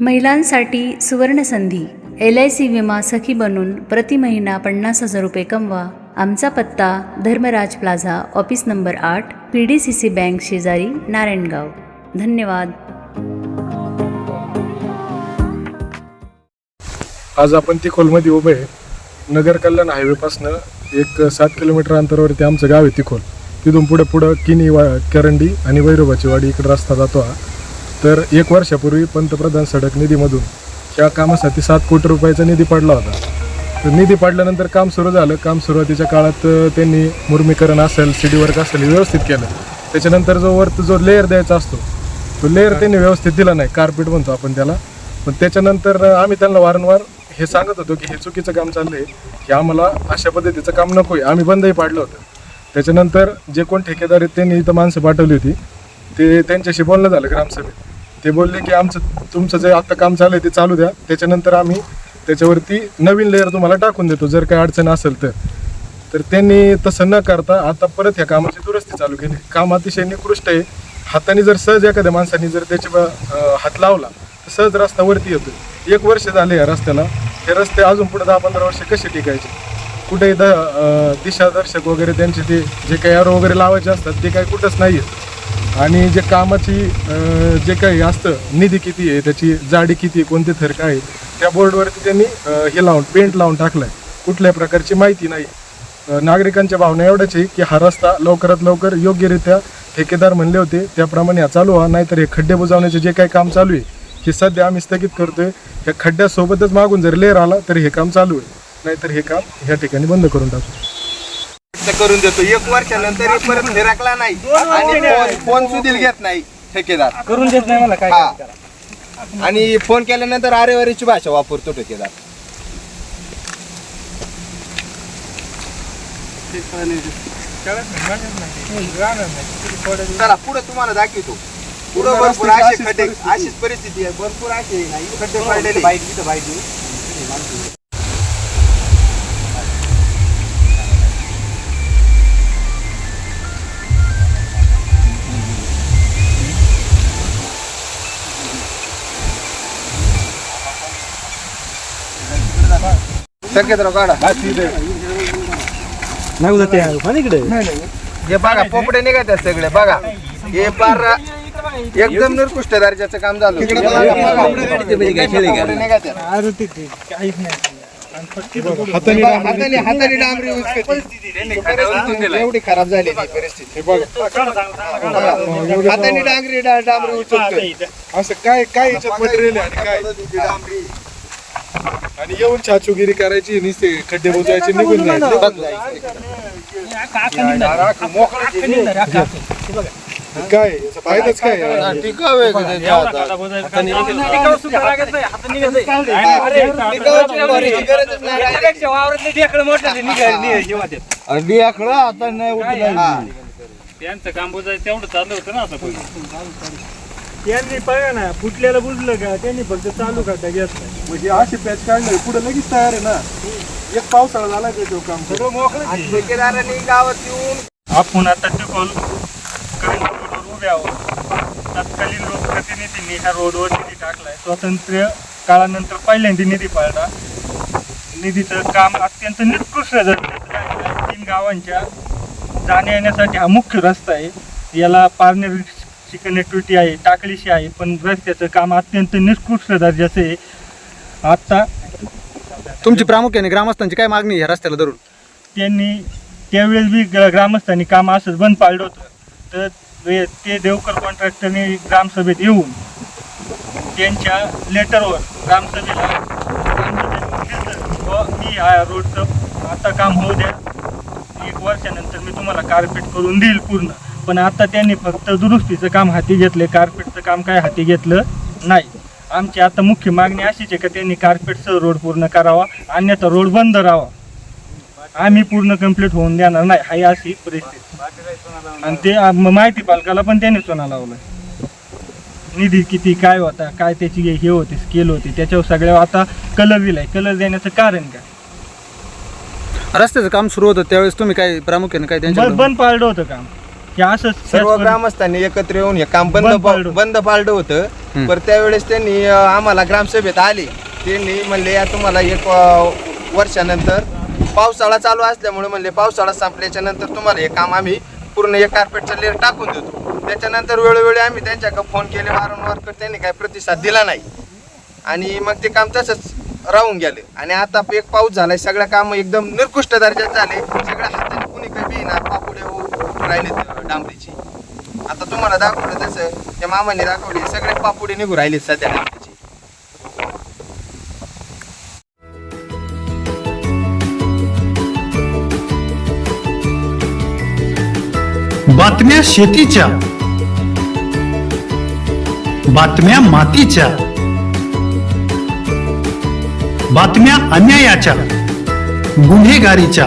महिलांसाठी सुवर्णसंधी L I C विमा सखी बनून प्रति महिना पन्नास हजार रुपये कमवा. आमचा पत्ता धर्मराज प्लाझा ऑफिस नंबर आठ P D C C bank शेजारी नारायणगाव. धन्यवाद. आज आपण ती खोलमध्ये उभे आहे. नगर कल्याण हायवेपासनं एक सात किलोमीटर अंतरावरती आमचं गाव आहे तिखोल तिथून पुढे पुढं किनी वा करंडी आणि वैरोबाची वाडी इकडे रस्ता जातो हा. तर एक वर्षापूर्वी पंतप्रधान सडक निधीमधून या कामासाठी सात कोटी रुपयाचा निधी पडला होता. तर निधी पडल्यानंतर काम सुरू झालं. काम सुरुवातीच्या काळात त्यांनी मुर्मीकरण असेल सिडी वर्क असेल हे व्यवस्थित केलं. त्याच्यानंतर जो वरती जो लेअर द्यायचा असतो तो लेअर त्यांनी व्यवस्थित दिला नाही. कार्पेट म्हणतो आपण त्याला. पण त्याच्यानंतर आम्ही त्यांना वारंवार हे सांगत होतो की हे चुकीचं काम चाललंय. की आम्हाला अशा पद्धतीचं काम नको आहे आम्ही बंदही पाडलं होतं. त्याच्यानंतर जे कोण ठेकेदार आहेत त्यांनी इथं माणसं पाठवली होती. ते त्यांच्याशी बोलणं झालं ग्रामसभेत. ते बोलले की आमचं तुमचं जे आत्ता काम चालू आहे ते चालू द्या. त्याच्यानंतर आम्ही त्याच्यावरती नवीन लेअर तुम्हाला टाकून देतो. जर काही अडचण असेल तर. तर त्यांनी तसं न करता आता परत ह्या कामाची दुरुस्ती चालू केली. काम अतिशय निकृष्ट आहे. हाताने जर सहज एखाद्या माणसाने जर त्याच्या ब- हात लावला तर सहज रस्ता वरती येतो एक वर्ष झाले या रस्त्याला. हे रस्ते अजून पुढे दहा पंधरा वर्ष कसे टिकायचे? कुठेही द दिशादर्शक वगैरे त्यांचे ते जे काही आरो वगैरे लावायचे असतात ते काही कुठंच नाही आहेत आणि जे कामाची जे काही असतं निधी किती आहे त्याची जाडी किती आहे कोणते थर काय आहे, त्या बोर्डवरती त्यांनी हे लावून पेंट लावून टाकलंय. कुठल्याही प्रकारची माहिती नाही. नागरिकांच्या भावना एवढ्याच आहे की हा रस्ता लवकरात लवकर योग्यरित्या ठेकेदार म्हणले होते त्याप्रमाणे हा चालू व्हा नाहीतर हे खड्डे बुजवण्याचे जे काही काम चालू आहे हे सध्या आम्ही स्थगित करतोय. या खड्ड्यासोबतच मागून जर लेअर आला तर हे काम चालू आहे. नाहीतर हे काम ह्या ठिकाणी बंद करून टाकू. व्यक्त करून देतो. एक वर्षानंतर परत फिरकला नाही. आणि फोन फोन सुधील घेत नाही ठेकेदार. करून देत नाही मला काय हा. आणि फोन केल्यानंतर आरेवारीची भाषा वापरतो ठेकेदार. चला पुढे तुम्हाला दाखवतो. पुढे भरपूर असे खड्डे अशीच परिस्थिती आहे. भरपूर असे नाही खड्डे पडलेले. शक्यतो काढा. नाही उद्या ते पण इकडे? हे बघा पोपडे आहेत सगळे बघा. हे पार एकदम निकृष्ट दर्जाचं काम झालं. हाताने डांबरी एवढी खराब झाली परिस्थिती. हाताने डांगरी डांबरी उचलतोय. असं काय काय याच्यात मटेरियल आहे आणि काय? डांबरी. आणि येऊन छाचुगिरी करायची नुसते खड्डे बुजवायचे निघून जायचे. काय याचा फायदाच काय बियाकडं आता नाही उठलं. हा. त्यांचं काम बुजायचं तेवढं चालू होतं ना आता त्यांनी बघा ना फुटलेलं बुजलं का त्यांनी फक्त चालू करता नाही म्हणजे अशी पॅच काढलं पुढे लगेच तयार आहे ना. एक पावसाळा झाला त्याच्यावर काम? सगळं मोकळं ठेकेदारांनी गावात येऊन आपण आता टिकॉल रोडवर उभे आहोत. तत्कालीन लोकप्रतिनिधींनी ह्या रोडवर निधी टाकलाय स्वातंत्र्य काळानंतर पहिल्यांदा निधी पाळला. निधीचं काम अत्यंत निकृष्ट आहे. तीन गावांच्या जाण्या येण्यासाठी हा मुख्य रस्ता आहे. याला पारनेरची कनेक्टिव्हिटी आहे टाकळीशी आहे पण रस्त्याचं काम अत्यंत निकृष्ट दर्जाचं आहे. आत्ता तुमची प्रामुख्याने ग्रामस्थांची काय मागणी आहे या रस्त्याला धरून? त्यांनी त्यावेळेस बी ग्र- ग्रामस्थांनी काम असंच बंद पाडलं होतं. तर ते ते देवकर कॉन्ट्रॅक्टरने ग्रामसभेत येऊन त्यांच्या लेटरवर ग्रामसभेला ग्रामसभेत व मी या रोडचं आता काम होऊ द्या. एक वर्षानंतर मी तुम्हाला कार्पेट करून देईल पूर्ण. पण आता त्यांनी फक्त दुरुस्तीचं काम हाती घेतले कार्पेटचं काम काय हाती घेतलं नाही. आमची आता मुख्य मागणी अशीच आहे का त्यांनी कार्पेटचं रोड पूर्ण करावा अन्यथा रोड बंद राहावा. आम्ही पूर्ण कंप्लीट होऊन देणार नाही हाही अशी परिस्थिती. आणि ते माहिती पालकाला पण त्याने सोना लावलं निधी किती काय होता काय त्याची हे- हे होते स्केल होती त्याच्यावर सगळ्या आता कलर दिलाय. कलर देण्याचं कारण काय? रस्त्याचं काम सुरू होतं त्यावेळेस तुम्ही काय प्रामुख्याने काय त्यांच्या बंद पाडलं होतं काम. असंच सर्व ग्रामस्थांनी एकत्र येऊन हे काम बंद बंद पाडलं. बंद पाडलं होतं. पर त्यावेळेस त्यांनी अं, आम्हाला ग्रामसभेत आले. त्यांनी म्हणले या तुम्हाला एक अं, वर्षानंतर पावसाळा चालू असल्यामुळे म्हणले पावसाळा संपल्याच्या नंतर तुम्हाला हे काम आम्ही पूर्ण एक कार्पेटचा लेअर टाकून देतो. त्याच्यानंतर वेळोवेळी आम्ही त्यांच्याकडे फोन केले. वारंवार तर त्यांनी काही प्रतिसाद दिला नाही. आणि मग ते काम तसंच राहून गेले. आणि आता एक पाऊस झालाय. सगळं काम एकदम निकृष्ट दर्जात झाले. सगळ्या हाताने कुणी काही ना पापुडे राहिले डांबरीची आता तुम्हाला दाखवलं तसं त्या मामाने दाखवले सगळे पापुडे निघू राहिले सध्या डांबरीची बातम्या शेतीच्या. बातम्या मातीच्या. बातम्या अन्यायाच्या. गुन्हेगारीच्या.